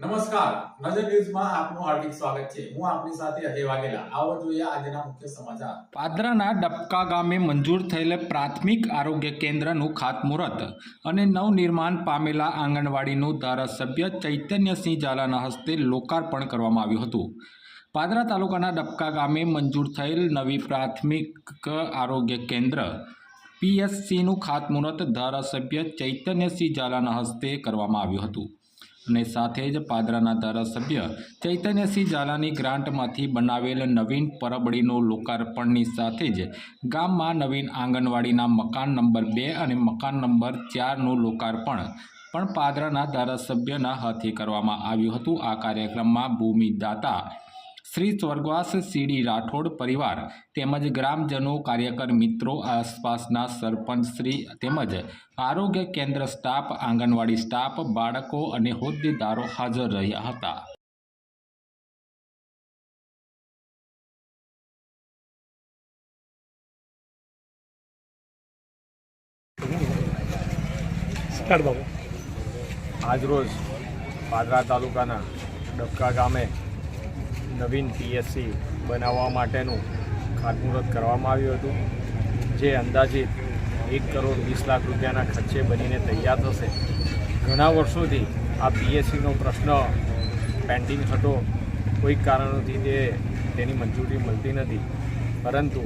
નમસ્કાર. નજર ન્યૂઝમાં આપનું હાર્દિક સ્વાગત છે. હું આપની સાથે અજય વાઘેલા. આવો જોઈએ આજના મુખ્ય સમાચાર. પાદરાના ડબકા ગામે મંજૂર થયેલ પ્રાથમિક આરોગ્ય કેન્દ્રનું ખાતમુહૂર્ત અને નવનિર્માણ પામેલા આંગણવાડીનું ધારાસભ્ય ચૈતન્યસિંહ ઝાલાના હસ્તે લોકાર્પણ કરવામાં આવ્યું હતું. પાદરા તાલુકાના ડબકા ગામે મંજૂર થયેલ નવી પ્રાથમિક આરોગ્ય કેન્દ્ર પીએસસીનું ખાતમુહૂર્ત ધારાસભ્ય ચૈતન્યસિંહ ઝાલાના હસ્તે કરવામાં આવ્યું હતું. અને સાથે જ પાદરાના ધારાસભ્ય ચૈતન્યસિંહ ઝાલાની ગ્રાન્ટમાંથી બનાવેલ નવીન પરબડીનું લોકાર્પણની સાથે જ ગામમાં નવીન આંગણવાડીના મકાન નંબર બે અને મકાન નંબર ચારનું લોકાર્પણ પણ પાદરાના ધારાસભ્યના હાથે કરવામાં આવ્યું હતું. આ કાર્યક્રમમાં ભૂમિદાતા શ્રી સ્વર્ગવાસ સીડી રાઠોડ પરિવાર તેમજ ગ્રામજનો કાર્યકર મિત્રો આસપાસના સરપંચ શ્રી તેમજ આરોગ્ય કેન્દ્ર સ્ટાફ આંગણવાડી સ્ટાફ બાળકો અને હોદ્દેદારો હાજર રહ્યા હતા. આજ રોજ આજરોજ પાદરા તાલુકાના ડબકા ગામે નવીન પીએસસી બનાવવા માટેનું ખાતમુહૂર્ત કરવામાં આવ્યું હતું, જે અંદાજિત એક કરોડ વીસ લાખ રૂપિયાના ખર્ચે બનીને તૈયાર થશે. ઘણા વર્ષોથી આ પીએસસીનો પ્રશ્ન પેન્ડિંગ થતો કોઈક કારણોથી તે તેની મંજૂરી મળતી નથી. પરંતુ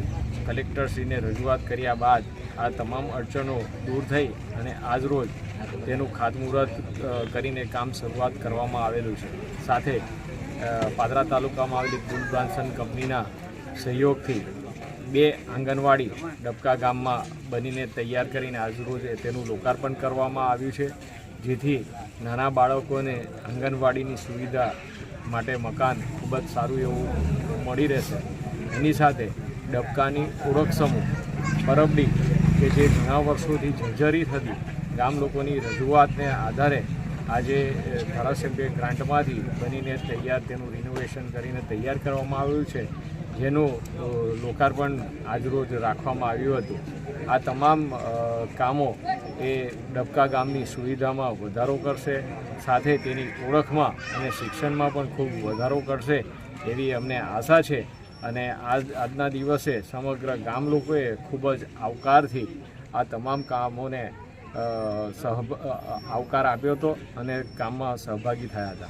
કલેક્ટરશ્રીને રજૂઆત કર્યા બાદ આ તમામ અડચણો દૂર થઈ અને આજરોજ તેનું ખાતમુહૂર્ત કરીને કામ શરૂઆત કરવામાં આવેલું છે. સાથે પાદરા તાલુકામાં આવેલી કુલ બ્રાન્સન કંપનીના સહયોગથી બે આંગણવાડી ડબકા ગામમાં બનીને તૈયાર કરીને આજરોજ તેનું લોકાર્પણ કરવામાં આવ્યું છે, જેથી નાના બાળકોને આંગણવાડીની સુવિધા માટે મકાન ખૂબ જ સારું એવું મળી રહેશે. એની સાથે ડબકાની ઓળખ સમૂહ પરબડી, કે જે ઘણા વર્ષોથી જર્જરી થતી ગામ લોકોની રજૂઆતને આધારે આજે ધારાસભ્ય ગ્રાન્ટમાંથી બનીને તૈયાર, તેનું રિનોવેશન કરીને તૈયાર કરવામાં આવ્યું છે, જેનું લોકાર્પણ આજરોજ રાખવામાં આવ્યું હતું. આ તમામ કામો એ ડબકા ગામની સુવિધામાં વધારો કરશે, સાથે તેની ઓળખમાં અને શિક્ષણમાં પણ ખૂબ વધારો કરશે એવી અમને આશા છે. અને આજ, આજના દિવસે સમગ્ર ગામ લોકોએ ખૂબ જ આવકારથી આ તમામ કામોને અ, આવકાર આપ્યો હતો અને કામમાં સહભાગી થયા હતા.